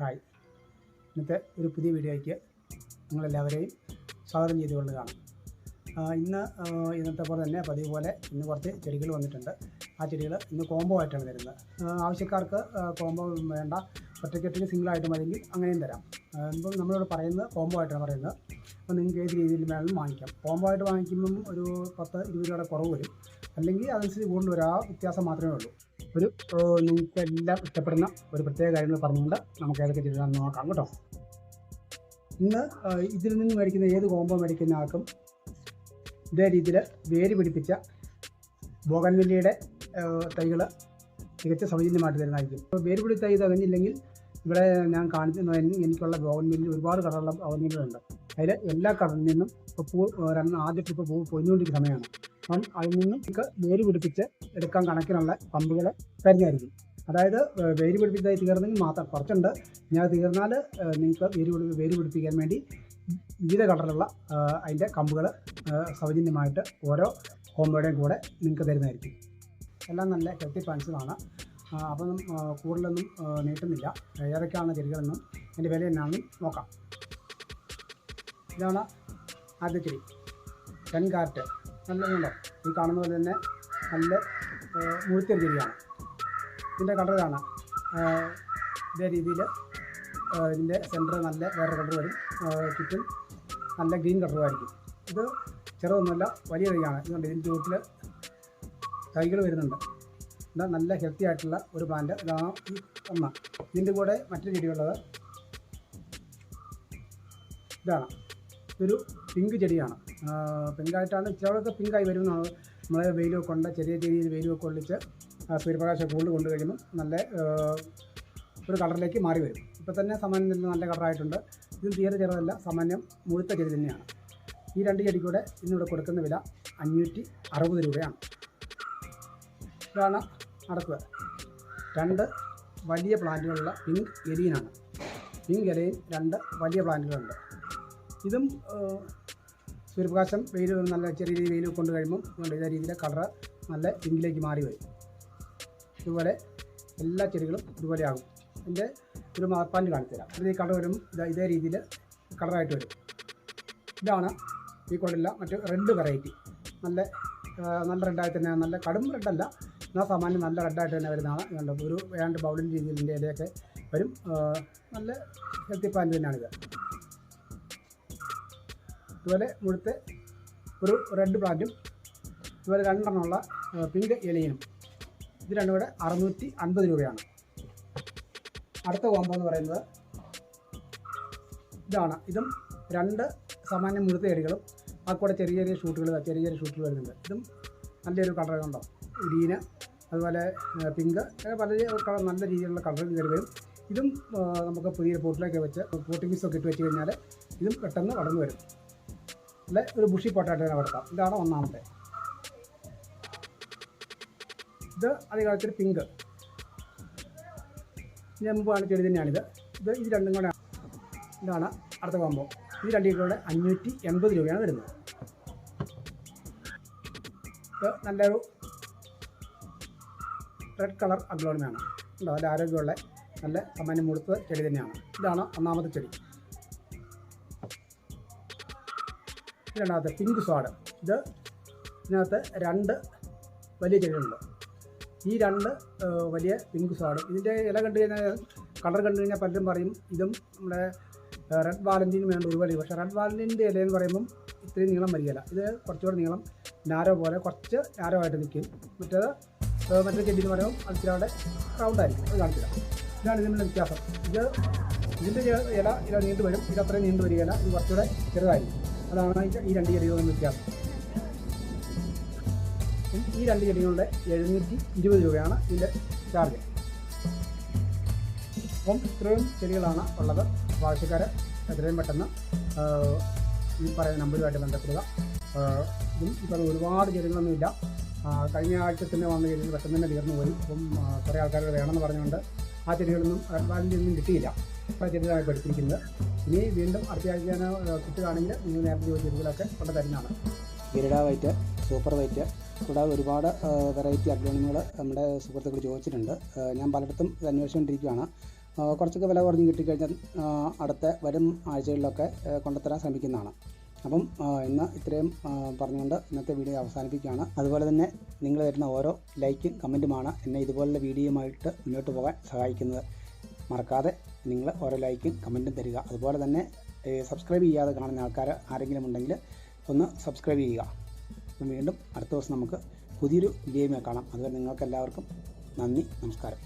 Hi. ഇന്നത്തെ ഒരു പുതിയ വീഡിയോയ്ക്ക് നിങ്ങളെല്ലാവരെയും സ്വാഗതം ചെയ്തുകൊള്ളുകയാണ്. ഇന്ന് ഇന്നത്തെ പോലെ തന്നെ പതിവ് പോലെ ഇന്ന് കുറച്ച് ചെടികൾ വന്നിട്ടുണ്ട്. ആ ചെടികൾ ഇന്ന് കോംബോ ആയിട്ടാണ് തരുന്നത്. ആവശ്യക്കാർക്ക് കോംബോ വേണ്ട. ഒറ്റയ്ക്കൊറ്റയ്ക്ക് സിംഗിളായിട്ട് മതിയെങ്കിൽ അങ്ങനെയും തരാം. ഇപ്പം നമ്മളിവിടെ പറയുന്നത് കോംബോ ആയിട്ടാണ് പറയുന്നത്. അപ്പോൾ നിങ്ങൾക്ക് ഏത് രീതിയിൽ വേണമെങ്കിലും വാങ്ങിക്കാം. കോംബോ ആയിട്ട് വാങ്ങിക്കുമ്പം ഒരു പത്ത് ഇരുപത് രൂപയുടെ കുറവ് വരും. അല്ലെങ്കിൽ അതനുസരിച്ച് കൂടുതൽ ഒരു ആ വ്യത്യാസം മാത്രമേ ഉള്ളൂ. ഒരു നിങ്ങൾക്ക് എല്ലാം ഇഷ്ടപ്പെടുന്ന ഒരു പ്രത്യേക കാര്യങ്ങൾ പറഞ്ഞുകൊണ്ട് നമുക്ക് ഏതൊക്കെ ചെയ്താണെന്ന് നോക്കാം കേട്ടോ. ഇന്ന് ഇതിൽ നിന്ന് മേടിക്കുന്ന ഏത് കോംബോ മേടിക്കുന്ന ആൾക്കും ഇതേ രീതിയിൽ വേര് പിടിപ്പിച്ച ബോഗൻവില്ലയുടെ തൈകൾ തികച്ച സൗജന്യമായിട്ട് തരുന്നതായിരിക്കും. ഇപ്പോൾ വേരുപിടി തൈ തകഞ്ഞില്ലെങ്കിൽ ഇവിടെ ഞാൻ കാണിച്ചു എനിക്കുള്ള ഗവൺമെന്റിൽ ഒരുപാട് കളറുള്ള ബോഗൻവില്ലുണ്ട് അതിൽ എല്ലാ കളറിൽ നിന്നും ഇപ്പോൾ പൂ രണ്ട് ആദ്യ ട്രിപ്പ് പൂ പൊഞ്ഞുകൊണ്ടിരിക്കുന്ന സമയമാണ്. അപ്പം അതിൽ നിന്നും നമുക്ക് വേര് പിടിപ്പിച്ച് എടുക്കാൻ കണക്കിനുള്ള പമ്പുകൾ തരുന്നതായിരിക്കും. അതായത് വേര് പിടിപ്പിച്ചതായി തീർന്നെങ്കിൽ മാത്രം കുറച്ചുണ്ട്. ഞാൻ തീർന്നാൽ നിങ്ങൾക്ക് വേര് വേര് പിടിപ്പിക്കാൻ വേണ്ടി വിവിധ കളറിലുള്ള അതിന്റെ കമ്പുകൾ സൗജന്യമായിട്ട് ഓരോ കോമ്പോയുടെയും കൂടെ നിങ്ങൾക്ക് തരുന്നതായിരിക്കും. എല്ലാം നല്ല ഹെൽത്തി പ്ലാന്റ്സുകളാണ് അപ്പം കൂടുതലൊന്നും നീട്ടുന്നില്ല. ഏതൊക്കെയാണ് ചെടികളെന്നും. അതിന്റെ വില എന്നാണെന്നും നോക്കാം. ഇതാണ് ആദ്യ ചെടി. പെൻകാറ്റ് നല്ല ഉണ്ടോ ഈ കാണുന്ന പോലെ തന്നെ നല്ല മുഴുത്തൊരു ചെടിയാണ്. ഇതിന്റെ കളർ കാണാം ഇതേ രീതിയിൽ ഇതിന്റെ സെന്റർ നല്ല വേറെ കളർ വരും. ചുറ്റും നല്ല ഗ്രീൻ കളറുമായിരിക്കും ഇത് ചെറുതൊന്നുമല്ല വലിയ തൈയാണ് ഇതുകൊണ്ട് ഇതിന്റെ ചുവട്ടിൽ തൈകൾ വരുന്നുണ്ട്. എന്താ നല്ല ഹെൽത്തി ആയിട്ടുള്ള ഒരു പ്ലാന്റ് ഇതാണ് ഒന്ന് ഇതിന്റെ കൂടെ മറ്റൊരു ചെടിയുള്ളത്. ഇതാണ് ഇതൊരു പിങ്ക് ചെടിയാണ്. പിങ്കായിട്ടാണ് ചിലവർക്ക് പിങ്കായി വരുന്നതാണ് നമ്മൾ വെയിലൊക്കെ കൊണ്ട് ചെറിയ രീതിയിൽ വെയിലൊക്കെ കൊള്ളിച്ച് സൂര്യപ്രകാശം കൂടുതൽ കൊണ്ടു കഴിയുമ്പോൾ നല്ല ഒരു കളറിലേക്ക് മാറി വരും. ഇപ്പോൾ തന്നെ സാമാന്യം നല്ല കളറായിട്ടുണ്ട് ഇത് തീരെ ചെറുതല്ല സാമാന്യം മുഴുത്ത ചെടി തന്നെയാണ്. ഈ രണ്ട് ചെടിക്കൂടെ ഇന്നിവിടെ കൊടുക്കുന്ന വില അഞ്ഞൂറ്റി അറുപത് രൂപയാണ്. ഇതാണ് നടക്കുക. രണ്ട് വലിയ പ്ലാന്റുകളുള്ള പിങ്ക് എരിയനാണ് പിങ്ക് ഇലയിൽ രണ്ട് വലിയ പ്ലാന്റുകളുണ്ട്. ഇതും സൂര്യപ്രകാശം വെയിൽ നല്ല ചെറിയ രീതിയിൽ വെയിൽ കൊണ്ട് കഴിയുമ്പം ഇതുകൊണ്ട് ഇതേ രീതിയിൽ കളറ് നല്ല പിങ്കിലേക്ക് മാറി വരും. ഇതുപോലെ എല്ലാ ചെടികളും ഇതുപോലെ ആകും. ഇതിന്റെ ഒരു മാർപ്പാന്റ് കാണിച്ചു തരാം. ഇത് ഈ കളർ വരും ഇതാ രീതിയിൽ കളറായിട്ട് വരും. ഇതാണ് ഈ കൊള്ളില്ല മറ്റ് റെഡ് വെറൈറ്റി നല്ല നല്ല റെഡായിട്ട് തന്നെ നല്ല കടും റെഡല്ല എന്നാൽ സാമാന്യം നല്ല റെഡായിട്ട് തന്നെ വരുന്നതാണ് ഇതുണ്ട് ഒരു ഏതാണ്ട് ബൗളിംഗ് രീതിയിൽ ഇതിന്റെ വരും. നല്ല ഹെൽത്തി പ്ലാന്റ് തന്നെയാണിത്. ഇതുപോലെ ഇവിടുത്തെ ഒരു റെഡ് പ്ലാന്റും ഇതുപോലെ രണ്ടെണ്ണമുള്ള പിങ്ക് എലിയനും. ഇത് രണ്ടും കൂടെ അറുന്നൂറ്റി അൻപത് രൂപയാണ്. അടുത്ത കോമ്പോ എന്ന് പറയുന്നത് ഇതാണ്. ഇതും രണ്ട് സാമാന്യം മുഴുത്ത ചെടികളും ആ കൂടെ ചെറിയ ചെറിയ ഷൂട്ടുകൾ ചെറിയ ചെറിയ ഷൂട്ടുകൾ വരുന്നുണ്ട്. ഇതും നല്ലൊരു കളർ കണ്ടോ ഗ്രീന് അതുപോലെ പിങ്ക് അങ്ങനെ പല കളർ നല്ല രീതിയിലുള്ള കളർ കയറി വരും. ഇതും നമുക്ക് പുതിയ പോട്ടിലേക്ക് വെച്ച് പോട്ടിംഗ് ഒക്കെ ഇട്ട് വെച്ച് കഴിഞ്ഞാൽ ഇതും പെട്ടെന്ന് വളർന്നു വരും. അല്ലെ? ഒരു ബുഷി പോട്ടായിട്ട് തന്നെ വളർത്താം. ഇതാണ് ഒന്നാമത്തെ. ഇത് അധികാലത്തിൽ പിങ്ക്. ഇതിന് മുമ്പ് കാണിച്ച ചെടി തന്നെയാണിത്. ഇത് ഇത് രണ്ടും കൂടെ ഇതാണ് അടുത്ത കോമ്പോ ഇത് രണ്ടും കൂടെ അഞ്ഞൂറ്റി എൺപത് രൂപയാണ് വരുന്നത്. ഇത് നല്ലൊരു റെഡ് കളർ അഗ്ലോണിമാണ് ഉണ്ടോ നല്ല ആരോഗ്യമുള്ള നല്ല സാമാന്യം മുഴുത്ത ചെടി തന്നെയാണ്. ഇതാണ് ഒന്നാമത്തെ ചെടി. രണ്ടാമത്തെ പിങ്ക് സ്വാഡ്. ഇത് ഇതിനകത്ത് രണ്ട് വലിയ ചെടികളുണ്ട്. ഈ രണ്ട് വലിയ പിങ്ക് സ്വാഡും. ഇതിന്റെ ഇല കണ്ടു കഴിഞ്ഞാൽ കളർ കണ്ടു കഴിഞ്ഞാൽ പലരും പറയും ഇതും നമ്മുടെ റെഡ് വാലന്റീന് വേണ്ട ഒരു വലിയ പക്ഷേ റെഡ് വാലന്റീന്റെ ഇല എന്ന് പറയുമ്പം ഇത്രയും നീളം വരികയില്ല ഇത് കുറച്ചുകൂടെ നീളം നാരോ പോലെ കുറച്ച് നാരോ ആയിട്ട് നിൽക്കും. മറ്റേത് ആ, മറ്റേ ചെടി എന്ന് പറയുമ്പോൾ അത് ഇച്ചിരി അവിടെ റൗണ്ട് ആയിരിക്കും. അത് കാണിച്ചില്ല ഇതാണ് ഇതിന്റെ വ്യത്യാസം. ഇത് ഇതിന്റെ ഇല ഇല നീണ്ടു വരും. ഇത് അത്രയും നീണ്ടു വരികയില്ല. ഇത് കുറച്ചുകൂടെ ചെറുതായിരിക്കും. അതാണ് ഈ- രണ്ട് ചെടികളും വ്യത്യാസം. ഈ രണ്ട് ചെടികളുടെ എഴുന്നൂറ്റി ഇരുപത് രൂപയാണ് ഇതിന്റെ ചാർജ് അപ്പം ഇത്രയും ചെടികളാണ് ഉള്ളത്. അപ്പോൾ എത്രയും പെട്ടെന്ന് ഈ പറയുന്ന നമ്പറുമായിട്ട് ബന്ധപ്പെടുക. ഇപ്പം ഒരുപാട് ചെടികളൊന്നുമില്ല. കഴിഞ്ഞ ആഴ്ച തന്നെ വന്നു കഴിഞ്ഞാൽ പെട്ടെന്ന് തന്നെ തീർന്നു പോയി. അപ്പം കുറേ ആൾക്കാർ വേണമെന്ന് പറഞ്ഞുകൊണ്ട് ആ ചെടികളൊന്നും റെഡ്ബാലിന്റെ ഒന്നും കിട്ടിയില്ല. അപ്പോൾ ചെടികളാണ് പഠിപ്പിക്കുന്നത് ഇനി വീണ്ടും അടുത്ത കിട്ടുകയാണെങ്കിൽ നിങ്ങൾ നേരത്തെ ചോദിച്ച ചെടികളൊക്കെ കൊണ്ട് തരുന്നതാണ്. ഗരുഡ വൈറ്റ് സൂപ്പർ വൈറ്റ് കൂടാതെ ഒരുപാട് വെറൈറ്റി അഗ്ലോണിമുകൾ നമ്മുടെ സുഹൃത്തുക്കൾ ചോദിച്ചിട്ടുണ്ട്. ഞാൻ പലയിടത്തും അന്വേഷിച്ചുകൊണ്ടിരിക്കുകയാണ്. കുറച്ചൊക്കെ വില കുറഞ്ഞ് കിട്ടിക്കഴിഞ്ഞാൽ അടുത്ത വരും ആഴ്ചകളിലൊക്കെ കൊണ്ടുത്തരാൻ ശ്രമിക്കുന്നതാണ്. അപ്പം ഇന്ന് ഇത്രയും പറഞ്ഞുകൊണ്ട് ഇന്നത്തെ വീഡിയോ അവസാനിപ്പിക്കുകയാണ്. അതുപോലെ തന്നെ നിങ്ങൾ തരുന്ന ഓരോ ലൈക്കും കമന്റുമാണ് എന്നെ ഇതുപോലുള്ള വീഡിയോയുമായിട്ട് മുന്നോട്ട് പോകാൻ സഹായിക്കുന്നത്. മറക്കാതെ നിങ്ങൾ ഓരോ ലൈക്കും കമന്റും തരിക. അതുപോലെ തന്നെ സബ്സ്ക്രൈബ് ചെയ്യാതെ കാണുന്ന ആൾക്കാർ ആരെങ്കിലും ഉണ്ടെങ്കിൽ ഒന്ന് സബ്സ്ക്രൈബ് ചെയ്യുക. വീണ്ടും അടുത്ത ദിവസം നമുക്ക് പുതിയൊരു വീഡിയോയുമായി കാണാം. അതുവരെ നിങ്ങൾക്ക് എല്ലാവർക്കും നന്ദി നമസ്കാരം.